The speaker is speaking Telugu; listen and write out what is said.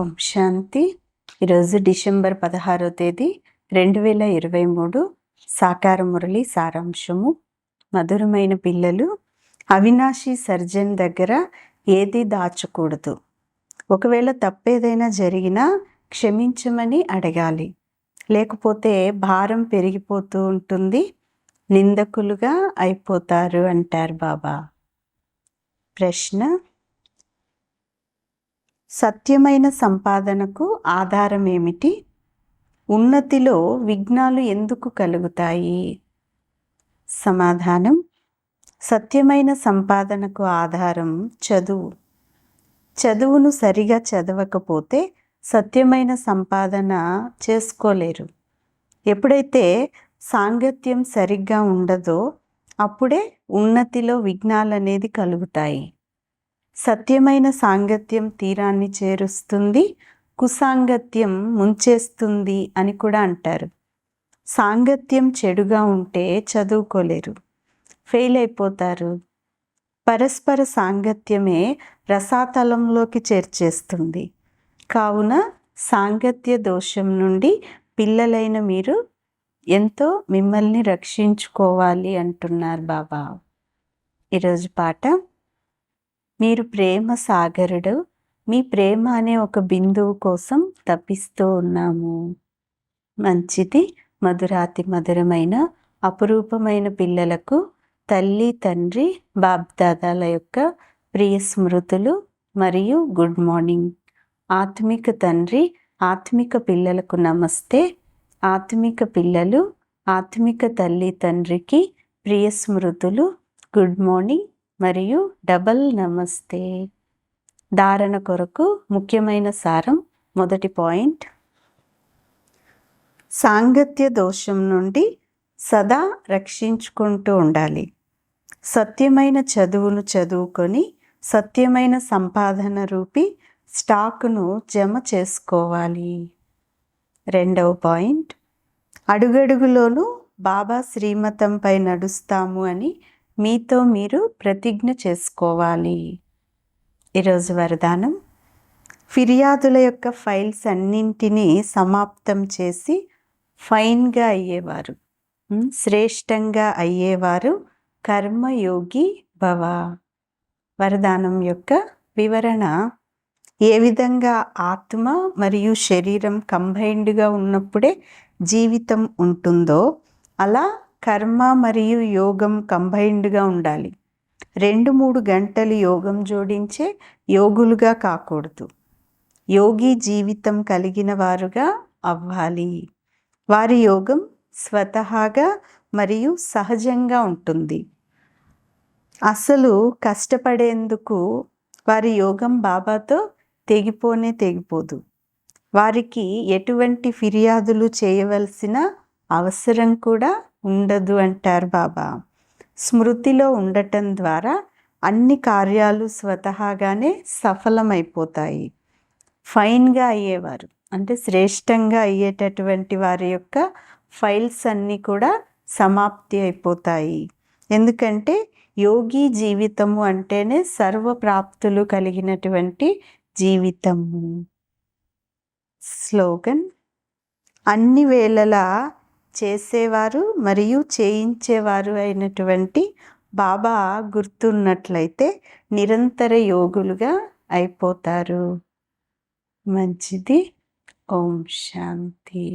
ఓం శాంతి. ఈరోజు డిసెంబర్ పదహారో తేదీ రెండు వేల ఇరవై మూడు సాకార మురళి సారాంశము. మధురమైన పిల్లలు అవినాశి సర్జన్ దగ్గర ఏది దాచకూడదు. ఒకవేళ తప్పేదైనా జరిగినా క్షమించమని అడగాలి. లేకపోతే భారం పెరిగిపోతూ ఉంటుంది. నిందకులుగా అయిపోతారు అంటారు బాబా. ప్రశ్న సత్యమైన సంపాదనకు ఆధారం ఏమిటి ఉన్నతిలో విఘ్నాలు ఎందుకు కలుగుతాయి? సమాధానం సత్యమైన సంపాదనకు ఆధారం చదువు. చదువును సరిగా చదవకపోతే సత్యమైన సంపాదన చేసుకోలేరు. ఎప్పుడైతే సాంగత్యం సరిగ్గా ఉండదో అప్పుడే ఉన్నతిలో విఘ్నాలు అనేది కలుగుతాయి. సత్యమైన సాంగత్యం తీరాన్ని చేరుస్తుంది కుసాంగత్యం ముంచేస్తుంది అని కూడా అంటారు. సాంగత్యం చెడుగా ఉంటే చదువుకోలేరు ఫెయిల్ అయిపోతారు. పరస్పర సాంగత్యమే రసాతలంలోకి చేర్చేస్తుంది. కావున సాంగత్య దోషం నుండి పిల్లలైన మీరు ఎంతో మిమ్మల్ని రక్షించుకోవాలి అంటున్నారు బాబా. ఈరోజు పాట మీరు ప్రేమ సాగరుడు మీ ప్రేమ అనే ఒక బిందువు కోసం తప్పిస్తూ ఉన్నాము. మంచిది మధురాతి మధురమైన అపురూపమైన పిల్లలకు తల్లి తండ్రి బాబ్దాదాల యొక్క ప్రియ స్మృతులు మరియు గుడ్ మార్నింగ్. ఆత్మిక తండ్రి ఆత్మిక పిల్లలకు నమస్తే. ఆత్మిక పిల్లలు ఆత్మిక తల్లి తండ్రికి ప్రియ స్మృతులు గుడ్ మార్నింగ్. మరియు డబల్ నమస్తే. ధారణ కొరకు ముఖ్యమైన సారం మొదటి పాయింట్. సాంగత్య దోషం నుండి సదా రక్షించుకుంటూ ఉండాలి. సత్యమైన చదువును చదువుకొని సత్యమైన సంపాదన రూపి స్టాకును జమ చేసుకోవాలి. రెండవ పాయింట్. అడుగడుగులోనూ బాబా శ్రీమతంపై నడుస్తాము అని మీతో మీరు ప్రతిజ్ఞ చేసుకోవాలి. ఈరోజు వరదానం. ఫిర్యాదుల యొక్క ఫైల్స్ అన్నింటినీ సమాప్తం చేసి ఫైన్గా అయ్యేవారు. శ్రేష్టంగా అయ్యేవారు కర్మయోగి భవ. వరదానం యొక్క వివరణ. ఏ విధంగా ఆత్మ మరియు శరీరం కంబైన్డ్గా ఉన్నప్పుడే జీవితం ఉంటుందో అలా కర్మ మరియు యోగం కంబైన్డ్గా ఉండాలి. రెండు మూడు గంటలు యోగం జోడించే యోగులుగా కాకూడదు. యోగి జీవితం కలిగిన వారుగా అవ్వాలి. వారి యోగం స్వతహాగా మరియు సహజంగా ఉంటుంది. అసలు కష్టపడేందుకు వారి యోగం బాబాతో తెగిపోనే తెగిపోదు. వారికి ఎటువంటి ఫిర్యాదులు చేయవలసిన అవసరం కూడా ఉండదు అంటారు బాబా. స్మృతిలో ఉండటం ద్వారా అన్ని కార్యాలు స్వతహాగానే సఫలమైపోతాయి. ఫైన్గా అయ్యేవారు అంటే శ్రేష్టంగా అయ్యేటటువంటి వారి యొక్క ఫైల్స్ అన్నీ కూడా సమాప్తి అయిపోతాయి. ఎందుకంటే యోగి జీవితము అంటేనే సర్వప్రాప్తులు కలిగినటువంటి జీవితము. స్లోగన్ అన్ని వేళలా చేసేవారు మరియు చేయించేవారు అయినటువంటి బాబా గుర్తున్నట్లయితే నిరంతర యోగులుగా అయిపోతారు. మంచిది. ఓం శాంతి.